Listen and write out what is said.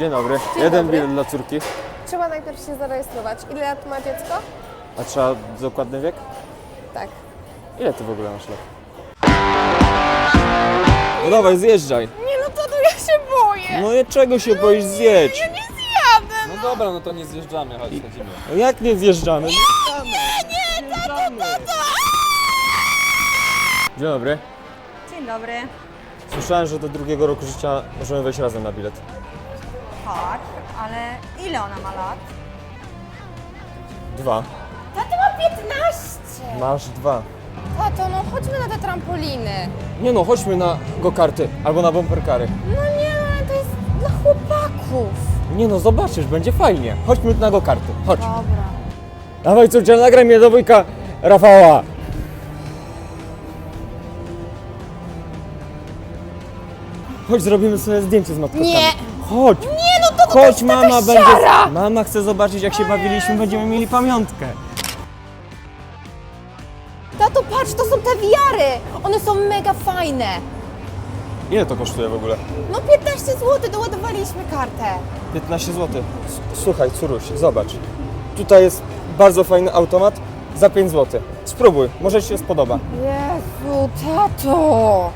Dzień dobry. Dzień Jeden dobry. bilet dla córki. Trzeba najpierw się zarejestrować. Ile lat ma dziecko? A trzeba dokładny wiek? Tak. Ile ty w ogóle masz lat? No dawaj, zjeżdżaj. Nie no tato, ja się boję. No i czego się boisz zjedź? Ja nie zjadę. No dobra, no to nie zjeżdżamy, chodź, chodzimy. No jak nie zjeżdżamy? Nie, nie, tato, tato. Dzień dobry. Dzień dobry. Słyszałem, że do drugiego roku życia możemy wejść razem na bilet. Tak, ale ile ona ma lat? Dwa. Tato ma 15. Masz dwa. Tato, no chodźmy na te trampoliny. Nie no, chodźmy na go-karty albo na bumperkary. No nie, ale to jest dla chłopaków. Nie no, zobaczysz, będzie fajnie. Chodźmy na go-karty. Chodź. Dobra. Dawaj córcia, nagraj mnie do wujka Rafała. Chodź, zrobimy sobie zdjęcie z matkowcami. Nie. Chodź. Nie, no to Chodź, mama będzie. siara. Mama chce zobaczyć, jak się bawiliśmy, będziemy mieli pamiątkę. Tato, patrz, to są te wiary. One są mega fajne. Ile to kosztuje w ogóle? No 15 zł, doładowaliśmy kartę. 15 zł. Słuchaj, córuś, zobacz. Tutaj jest bardzo fajny automat za 5 zł. Spróbuj, może ci się spodoba. Jezu, tato.